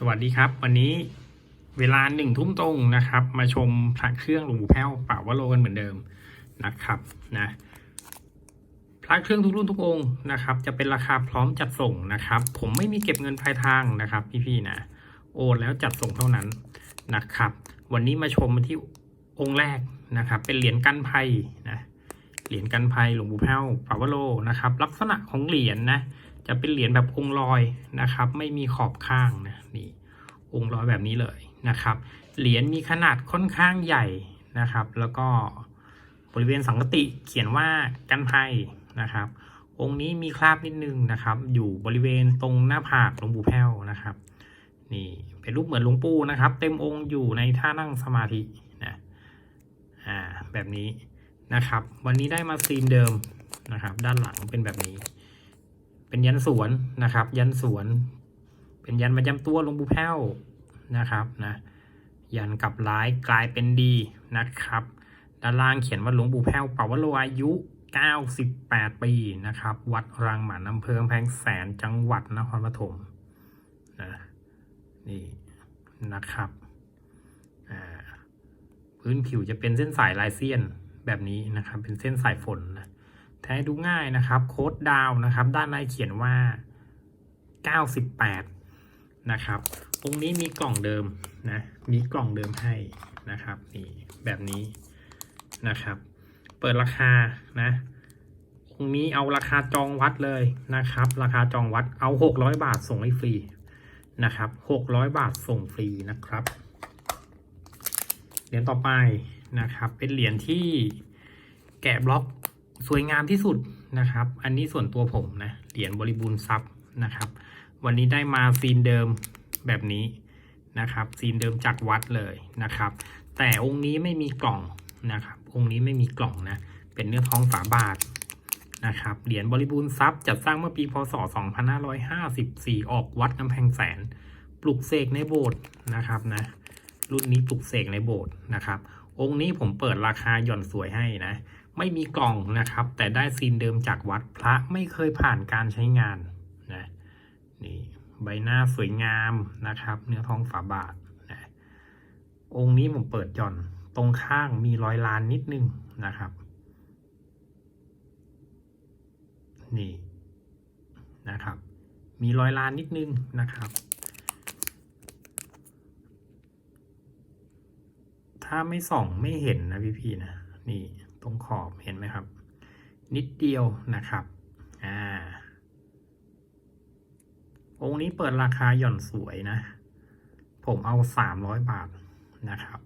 สวัสดีครับ วันนี้เวลาหนึ่งทุ่มตรงนะครับ มาชมพระเครื่องหลวงปู่แพ้วป่าวโลกันเหมือนเดิมนะครับนะพระเครื่องทุกรุ่นทุกองค์นะครับ จะเป็นราคาพร้อมจัดส่งนะครับ ผมไม่มีเก็บเงินปลายทางนะครับ พี่ๆนะโอนแล้วจัดส่งเท่านั้นนะครับ วันนี้มาชมที่องค์แรกนะครับ เป็นเหรียญกันภัยนะเหรียญกันภัยหลวงปู่แพ้วป่าวโลนะครับ ลักษณะของเหรียญนะ จะเป็นเหรียญแบบองลอยนะครับ ไม่มีขอบข้างนะนี่องลอยแบบนี้เลยนะครับ เหรียญมีขนาดค่อนข้างใหญ่นะครับ แล้วก็บริเวณสังกติเขียนว่ากันภัยนะครับ องค์นี้มีคราบนิดนึงนะครับ อยู่บริเวณตรงหน้าผากหลวงปู่แพ้วนะครับนี่เป็นรูปเหมือนหลวงปู่นะครับ เต็มองค์อยู่ในท่านั่งสมาธินะอ่าแบบนี้นะครับ วันนี้ได้มาซีนเดิมนะครับ ด้านหลังเป็นแบบนี้ เป็นยันสวนนะครับ ยันสวน เป็นยันประจำตัวหลวงปู่แพ้วนะครับนะยันกลับร้ายกลายเป็นดีนะครับ ด้านล่างเขียนว่าหลวงปู่แพ้วเป่าวโลอายุ 98 ปีนะครับ วัดรังหมันอำเภอแพงแสนจังหวัดนครปฐมนะนี่นะครับพื้นผิวจะเป็นเส้นสายลายเสี้ยนแบบนี้นะครับ เป็นเส้นสายฝนนะ แท้ดูง่ายนะครับ โค้ดดาวนะครับ ด้านในเขียนว่า 98 นะครับ องค์นี้มีกล่องเดิมนะ มีกล่องเดิมให้นะครับนี่แบบนี้นะครับ เปิดราคานะองค์นี้เอาราคาจองวัดเลยนะครับ ราคาจองวัดเอา 600 บาทส่งให้ฟรีนะครับ 600 บาทส่งฟรีนะครับ เหรียญต่อไปนะครับ เป็นเหรียญที่แกะบล็อก สวยงามที่สุดนะครับ อันนี้ส่วนตัวผมนะ เหรียญบริบูรณ์ทรัพย์นะครับ วันนี้ได้มาซีนเดิมแบบนี้นะครับ ซีนเดิมจากวัดเลยนะครับ แต่องค์นี้ไม่มีกล่องนะครับ องค์นี้ไม่มีกล่องนะ เป็นเนื้อทองฝาบาทนะครับ เหรียญบริบูรณ์ทรัพย์จัดสร้างเมื่อปีพศ 2554 ออกวัดกำแพงแสน ปลุกเสกในโบสถ์นะครับนะ รุ่นนี้ปลุกเสกในโบสถ์นะครับ องค์นี้ผมเปิดราคาหย่อนสวยให้นะ ไม่มีกล่องนะครับ แต่ได้ซีนเดิมจากวัดพระไม่เคยผ่านการใช้งานนะนี่ใบหน้าสวยงามนะครับ เนื้อทองฝาบาทนะองค์นี้ผมเปิดหย่อนตรงข้างมีรอยลานนิดนึงนะครับ นี่นะครับ มีรอยลานนิดนึงนะครับ ถ้าไม่ส่องไม่เห็นนะพี่ๆนะนี่ ตรงขอบเห็นไหมครับ นิดเดียวนะครับอ่าองค์นี้เปิดราคาหย่อนสวยนะ ผมเอาสามร้อยบาทนะครับ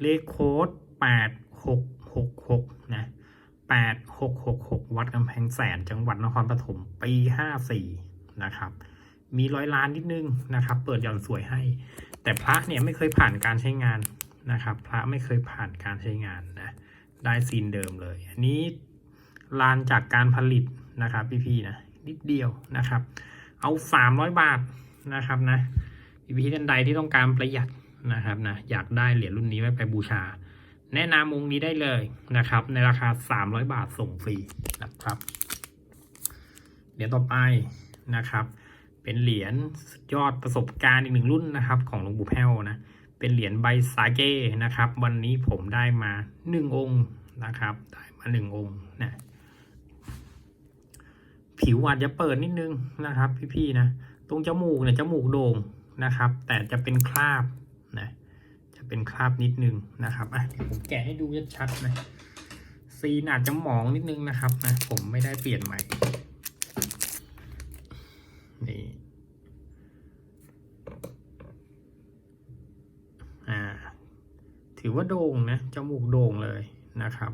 เลขโค้ดแปดหกหกหกนะแปดหกหกหกวัดกำแพงแสนจังหวัดนครปฐมปีห้าสี่นะครับ มีร้อยล้านนิดนึงนะครับ เปิดหย่อนสวยให้ แต่พระเนี่ยไม่เคยผ่านการใช้งานนะครับ พระไม่เคยผ่านการใช้งานนะ ได้ซีนเดิมเลย อันนี้ลานจากการผลิตนะครับพี่ๆนะนิดเดียวนะครับ เอาสามร้อยบาทนะครับนะพี่ๆท่านใดที่ต้องการประหยัดนะครับนะอยากได้เหรียญรุ่นนี้ไว้ไปบูชา แนะนำองค์นี้ได้เลยนะครับ ในราคาสามร้อยบาทส่งฟรีนะครับเหรียญต่อไปนะครับ เป็นเหรียญยอดประสบการณ์อีกหนึ่งรุ่นนะครับ ของหลวงปู่แพ้วนะ เป็นเหรียญใบสาเกนะครับ วันนี้ผมได้มาหนึ่งองค์นะครับ ได้มาหนึ่งองค์นะผิวอาจจะเปิดนิดนึงนะครับ พี่ๆนะตรงจมูกเนี่ยจมูกโด่งนะครับ แต่จะเป็นคราบนะจะเป็นคราบนิดนึงนะครับอะผมแกะให้ดูชัดๆนะซีนอาจจะหมองนิดนึงนะครับนะผมไม่ได้เปลี่ยนใหม่นี่ อ่า ถือว่าโด่งนะจมูกโด่งเลยนะครับ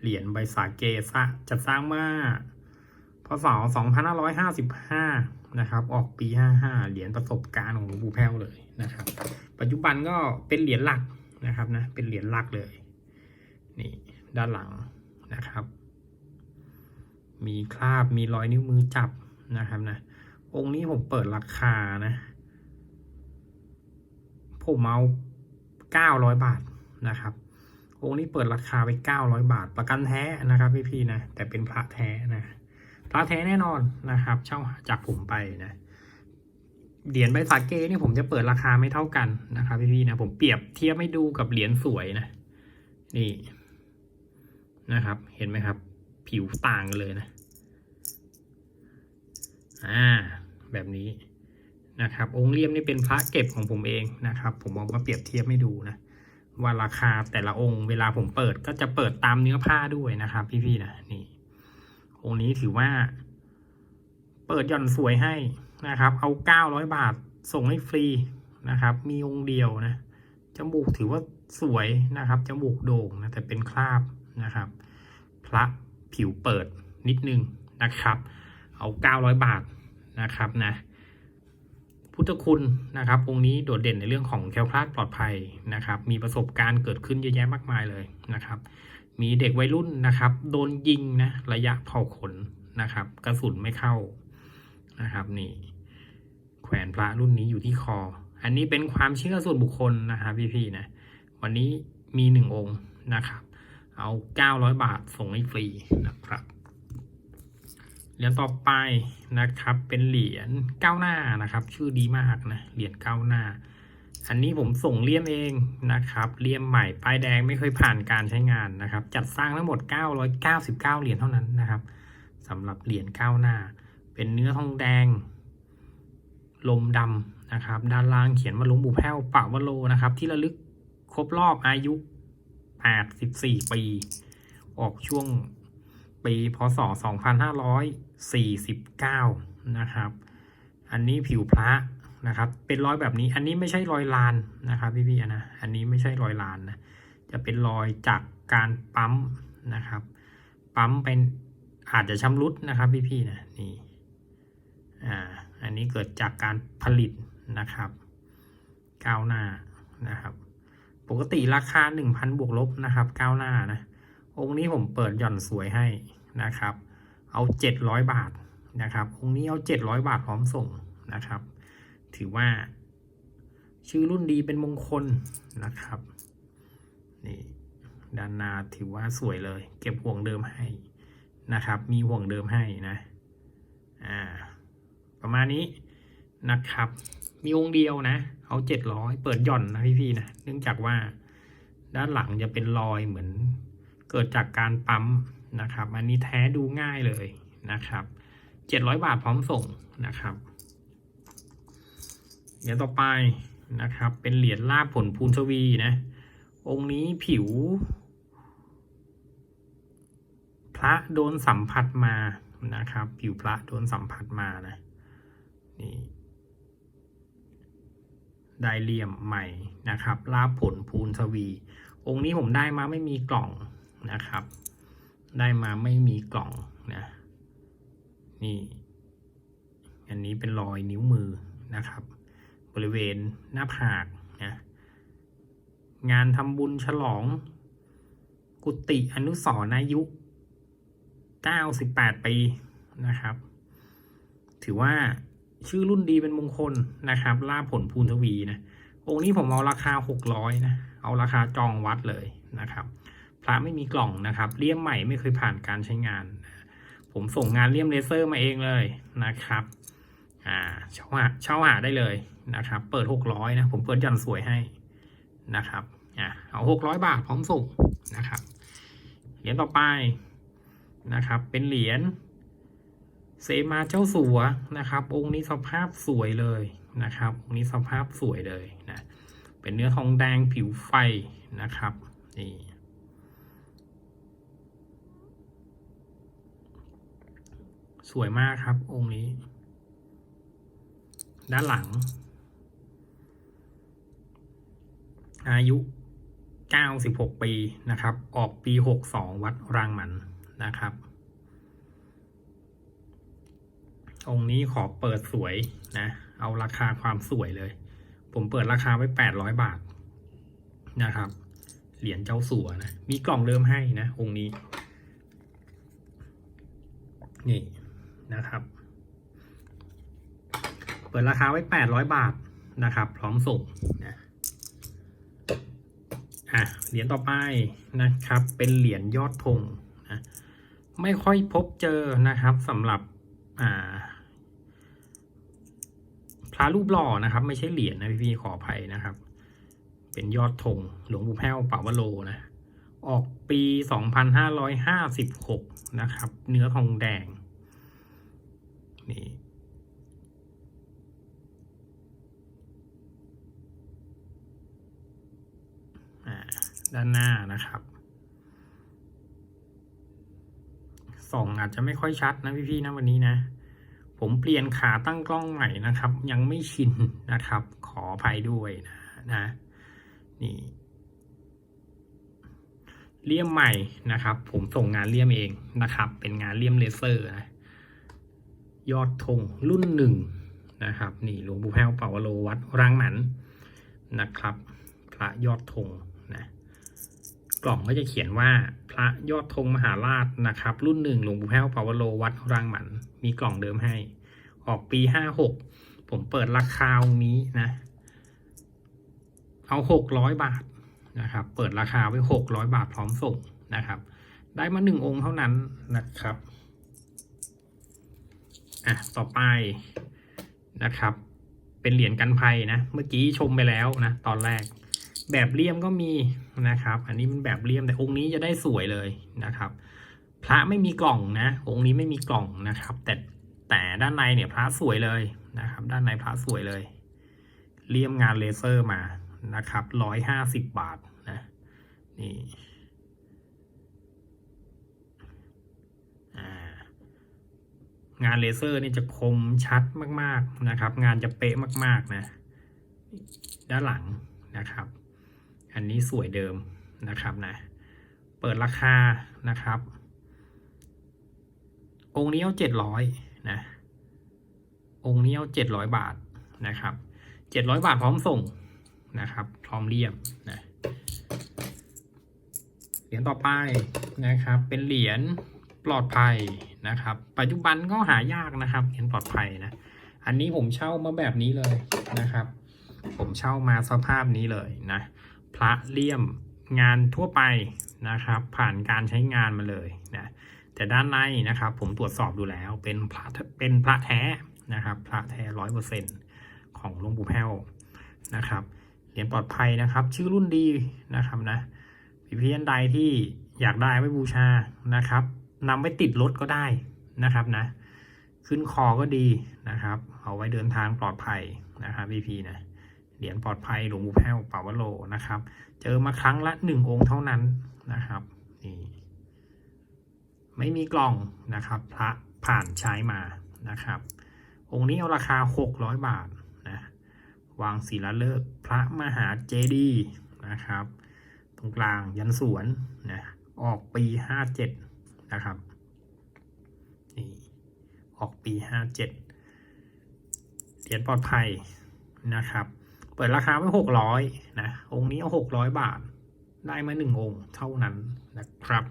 เหรียญใบสาเกซะจัดสร้างเมื่อพศ2555 นะครับ ออกปี 55 เหรียญประสบการณ์ของหลวงปู่แพ้วเลยนะครับ ปัจจุบันก็เป็นเหรียญหลักนะครับนะ เป็นเหรียญหลักเลย นี่ด้านหลังนะครับ มีคราบ มีรอยนิ้วมือจับนะครับนะ องค์นี้ผมเปิดราคานะ ผมเอา เก้าร้อยบาทนะครับองค์นี้เปิดราคาไปเก้าร้อยบาท ประกันแท้นะครับพี่พี่นะแต่เป็นพระแท้นะพระแท้แน่นอนนะครับ เช่าจากผมไปนะเหรียญใบสาเกนี่ผมจะเปิดราคาไม่เท่ากันนะครับพี่ๆนะผมเปรียบเทียบให้ดูกับเหรียญสวยนะ นี่นะครับ เห็นไหมครับ ผิวต่างกันเลยนะ อ่า แบบนี้ นะครับ องค์เลี่ยมนี่เป็นพระเก็บของผมเองนะครับ ผมเอามาเปรียบเทียบให้ดูนะว่าราคาแต่ละองค์เวลาผมเปิดก็จะเปิดตามเนื้อผ้าด้วยนะครับ พี่ๆนะนี่ องค์นี้ถือว่า เปิดหย่อนสวยให้นะครับ เอาเก้าร้อยบาทส่งให้ฟรีนะครับ มีองค์เดียวนะจมูกถือว่าสวยนะครับจมูกโด่งนะแต่เป็นคราบนะครับ พระผิวเปิดนิดนึงนะครับ เอาเก้าร้อยบาทนะครับนะ พุทธคุณนะครับองค์นี้โดดเด่นในเรื่องของแคล้วคลาดปลอดภัยนะครับ มีประสบการณ์เกิดขึ้นเยอะแยะมากมายเลยนะครับ มีเด็กวัยรุ่นนะครับ โดนยิงนะระยะเผาขนนะครับ กระสุนไม่เข้านะครับนี่ แขวนพระรุ่นนี้อยู่ที่คอ อันนี้เป็นความเชื่อส่วนบุคคลนะครับพี่ๆนะวันนี้มีหนึ่งองค์นะครับ เอาเก้าร้อยบาทส่งให้ฟรีนะครับ เหรียญต่อไปนะครับ เป็นเหรียญก้าวหน้านะครับ ชื่อดีมากนะเหรียญก้าวหน้า อันนี้ผมส่งเลี่ยมเองนะครับเลี่ยมใหม่ป้ายแดงไม่เคยผ่านการใช้งานนะครับ จัดสร้างทั้งหมด 999 เหรียญเท่านั้นนะครับสำหรับเหรียญก้าวหน้า เป็นเนื้อทองแดง ลมดำนะครับ ด้านล่างเขียนว่าลวงปู่แพ้วปากวโลนะครับ ที่ระลึกครบรอบอายุ 84 ปี ออกช่วง ปีพศ 2549 นะครับ อันนี้ผิวพระนะครับ เป็นรอยแบบนี้ อันนี้ไม่ใช่รอยลานนะครับพี่ๆนะ อันนี้ไม่ใช่รอยลานนะ จะเป็นรอยจากการปั๊มนะครับ ปั๊มเป็นอาจจะชำรุดนะครับพี่ๆนะนี่ อ่า อันนี้เกิดจากการผลิตนะครับ ก้าวหน้านะครับ ปกติราคา 1,000 บวกลบนะครับ ก้าวหน้านะองค์นี้ผมเปิดหย่อนสวยให้ นะครับ เอา 700 บาทนะครับองค์นี้เอา 700 บาทพร้อมส่งนะครับ ถือว่าชื่อรุ่นดีเป็นมงคลนะครับนี่ด้านหน้าถือว่าสวยเลย เก็บห่วงเดิมให้นะครับ มีห่วงเดิมให้นะอ่าประมาณนี้นะครับ มีองค์เดียวนะ เอาเจ็ดร้อยเปิดหย่อนนะพี่ๆนะเนื่องจากว่าด้านหลังจะเป็นรอยเหมือนเกิดจากการปั๊ม นะครับ อันนี้แท้ดูง่ายเลยนะครับเจ็ดร้อยบาทพร้อมส่งนะครับ เดี๋ยวต่อไปนะครับ เป็นเหรียญลาบผลพูนทวีนะ องค์นี้ผิว พระโดนสัมผัสมานะครับ ผิวพระโดนสัมผัสมานะนี่ได้เหลี่ยมใหม่นะครับลาบผลพูนทวี องค์นี้ผมได้มาไม่มีกล่องนะครับ ได้มาไม่มีกล่องนะ นี่ อันนี้เป็นรอยนิ้วมือนะครับ บริเวณหน้าผากนะ งานทำบุญฉลอง กุฏิอนุสรณ์อายุ 98 ปีนะครับ ถือว่าชื่อรุ่นดีเป็นมงคลนะครับล่าผลพูนทวีนะ องค์นี้ผมเอาราคา 600 นะ เอาราคาจองวัดเลยนะครับ พระไม่มีกล่องนะครับเลี่ยมใหม่ไม่เคยผ่านการใช้งาน ผมส่งงานเลี่ยมเลเซอร์มาเองเลยนะครับอ่าเช่าหาเช่าหาได้เลยนะครับ เปิด600นะผมเปิดยันสวยให้นะครับอ่าเอา600บาทพร้อมส่งนะครับเหรียญต่อไปนะครับ เป็นเหรียญเซมาเจ้าสัวนะครับ องค์นี้สภาพสวยเลยนะครับองค์นี้สภาพสวยเลยนะเป็นเนื้อทองแดงผิวไฟนะครับนี่ ส วยมากครับ องค์นี้ ด้านหลัง อายุ 96 ปีนะครับ ออกปี 62 วัดรางหมันนะครับ องค์นี้ขอเปิดสวยนะ เอาราคาความสวยเลย ผมเปิดราคาไว้ 800 บาทนะครับ เหรียญเจ้าสัวนะ มีกล่องเดิมให้นะ องค์นี้นี่ นะครับ เปิดราคาไว้ 800 บาทนะครับ พร้อมส่งนะอะเหรียญต่อไปนะครับ เป็นเหรียญยอดธงนะไม่ค่อยพบเจอนะครับสำหรับอ่าพระรูปหล่อนะครับ ไม่ใช่เหรียญนะพี่พี่ๆขออภัยนะครับ เป็นยอดธงหลวงปู่แพ้วป่าวโลนะออกปี 2556 นะครับ เนื้อทองแดง นี่อ่าด้านหน้านะครับส่องอาจจะไม่ค่อยชัดนะพี่ๆนะวันนี้นะ ผมเปลี่ยนขาตั้งกล้องใหม่นะครับ ยังไม่ชินนะครับ ขออภัยด้วยนะนะนี่เลี่ยมใหม่นะครับ ผมส่งงานเลี่ยมเองนะครับ เป็นงานเลี่ยมเลเซอร์นะ ยอดธงรุ่นหนึ่งนะครับ นี่หลวงปู่แพ้วเป่าวโลวัดรังหมันนะครับ พระยอดธงนะกล่องก็จะเขียนว่าพระยอดธงมหาราชนะครับ รุ่นหนึ่งหลวงปู่แพ้วเปาวโลวัดรังหมันมีกล่องเดิมให้ ออกปีห้าหกผมเปิดราคาองนี้นะ เอาหกร้อยบาทนะครับ เปิดราคาไว้หกร้อยบาทพร้อมส่งนะครับ ได้มาหนึ่งองค์เท่านั้นนะครับ อะต่อไปนะครับ เป็นเหรียญกันภัยนะ เมื่อกี้ชมไปแล้วนะ ตอนแรก แบบเลี่ยมก็มีนะครับ อันนี้มันแบบเลี่ยมแต่องค์นี้จะได้สวยเลยนะครับ พระไม่มีกล่องนะ องค์นี้ไม่มีกล่องนะครับ แต่แต่ด้านในเนี่ยพระสวยเลยนะครับ ด้านในพระสวยเลย เลี่ยมงานเลเซอร์มานะครับร้อยห้าสิบบาทนะนี่อ่า งานเลเซอร์นี่จะคมชัดมากๆนะครับ งานจะเป๊ะมากๆนะ ด้านหลังนะครับ อันนี้สวยเดิมนะครับนะ เปิดราคานะครับ องค์นี้เอาเจ็ดร้อยนะ องค์นี้เอาเจ็ดร้อยบาทนะครับเจ็ดร้อยบาทพร้อมส่งนะครับ พร้อมเรียบนะเหรียญต่อไปนะครับ เป็นเหรียญปลอดภัย นะครับ ปัจจุบันก็หายากนะครับเหรียญปลอดภัยนะ อันนี้ผมเช่ามาแบบนี้เลยนะครับ ผมเช่ามาสภาพนี้เลยนะ พระเลี่ยมงานทั่วไปนะครับ ผ่านการใช้งานมาเลยนะแต่ด้านในนะครับ ผมตรวจสอบดูแล้วเป็นพระเป็นพระแท้นะครับ พระแท้ร้อยเปอร์เซ็นของหลวงปู่แพ้วนะครับเหรียญปลอดภัยนะครับ ชื่อรุ่นดีนะครับนะพี่พี่ท่านใดที่อยากได้ไว้บูชานะครับ นำไว้ติดรถก็ได้นะครับนะ ขึ้นคอก็ดีนะครับ เอาไว้เดินทางปลอดภัยนะครับพี่พีนะเหรียญปลอดภัยหลวงปู่แพ้วป่าวโลนะครับ เจอมาครั้งละหนึ่งองค์เท่านั้นนะครับนี่ไม่มีกล่องนะครับ พระผ่านใช้มานะครับ องค์นี้เอาราคาหกร้อยบาทนะวางศิลาฤกษ์พระมหาเจดีย์นะครับ ตรงกลางยันสวนนะออกปีห้าเจ็ด นะครับนี่ออกปีห้าเจ็ดเหรียญปลอดภัยนะครับ เปิดราคาไว้หกร้อยนะองค์นี้เอาหกร้อยบาท ได้มาหนึ่งองค์เท่านั้นนะครับ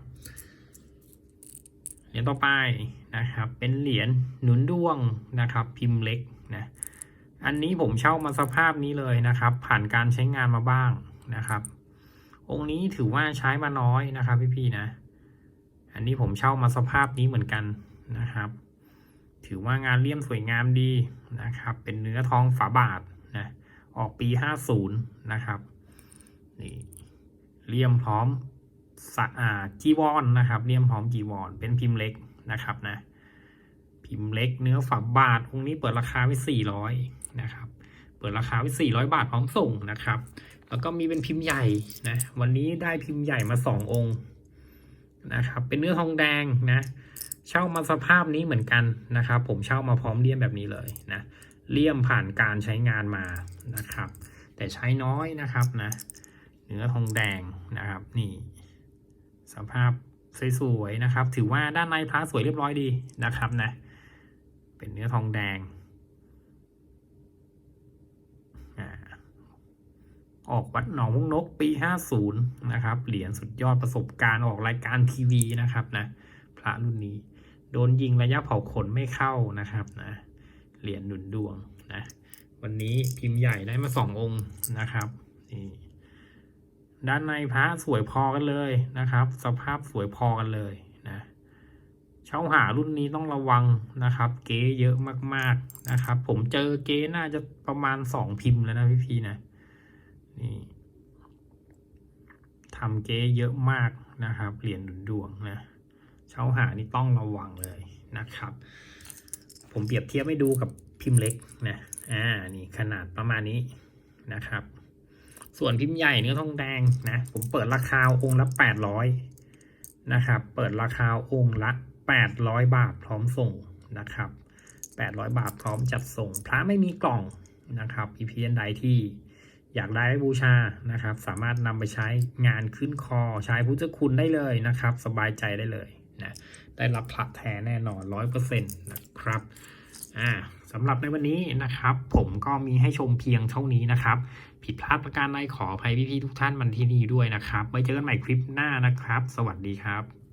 เหรียญต่อไปนะครับ เป็นเหรียญหนุนดวงนะครับ พิมพ์เล็กนะอันนี้ผมเช่ามาสภาพนี้เลยนะครับ ผ่านการใช้งานมาบ้างนะครับ องค์นี้ถือว่าใช้มาน้อยนะครับพี่ๆนะ อันนี้ผมเช่ามาสภาพนี้เหมือนกันนะครับ ถือว่างานเลี่ยมสวยงามดีนะครับ เป็นเนื้อทองฝาบาทนะออกปี 50 นะครับนี่เลี่ยมพร้อมสะอาดจีวอนนะครับเลี่ยมพร้อมจีวอนเป็นพิมพ์เล็กนะครับนะพิมพ์เล็กเนื้อฝาบาทองค์นี้เปิดราคาไว้ 400 นะครับ เปิดราคาไว้ 400 บาทพร้อมส่งนะครับ แล้วก็มีเป็นพิมพ์ใหญ่นะวันนี้ได้พิมพ์ใหญ่มา 2 องค์ นะครับ เป็นเนื้อทองแดงนะเช่ามาสภาพนี้เหมือนกันนะครับ ผมเช่ามาพร้อมเลี่ยมแบบนี้เลยนะเลี่ยมผ่านการใช้งานมานะครับ แต่ใช้น้อยนะครับนะเนื้อทองแดงนะครับนี่ สภาพสวยๆนะครับ ถือว่าด้านในพระสวยเรียบร้อยดีนะครับนะเป็นเนื้อทองแดงอ่า ออกวัดหนองมุกนกปี 50 นะครับ เหรียญสุดยอดประสบการณ์ออกรายการทีวีนะครับนะ พระรุ่นนี้ โดนยิงระยะเผาขนไม่เข้านะครับนะ เหรียญหนุนดวงนะ วันนี้พิมพ์ใหญ่ได้มาสององค์นะครับนี่ด้านในพระสวยพอกันเลยนะครับ สภาพสวยพอกันเลยนะเช่าหารุ่นนี้ต้องระวังนะครับ เก๊เยอะมากๆนะครับ ผมเจอเก๊น่าจะประมาณสองพิมพ์แล้วนะพี่ๆนะ นี่ทำเก๊เยอะมากนะครับ เหรียญดวงนะเช่าหานี่ต้องระวังเลยนะครับ ผมเปรียบเทียบให้ดูกับพิมพ์เล็กนะอ่านี่ขนาดประมาณนี้นะครับ ส่วนพิมพ์ใหญ่เนื้อทองแดงนะ ผมเปิดราคาองค์ละแปดร้อยนะครับ เปิดราคาองค์ละแปดร้อยบาทพร้อมส่งนะครับแปดร้อยบาทพร้อมจัดส่ง พระไม่มีกล่องนะครับ พีพีอันใดที่ อยากได้บูชานะครับ สามารถนำไปใช้งานขึ้นคอ ใช้พุทธคุณได้เลยนะครับ สบายใจได้เลยนะได้รับพระแท้แน่นอนร้อยเปอร์เซ็นต์นะครับอ่าสำหรับในวันนี้นะครับ ผมก็มีให้ชมเพียงเท่านี้นะครับ ผิดพลาดประการใดขออภัยพี่ๆทุกท่านมันที่นี่ด้วยนะครับไว้เจอกันใหม่คลิปหน้านะครับ สวัสดีครับ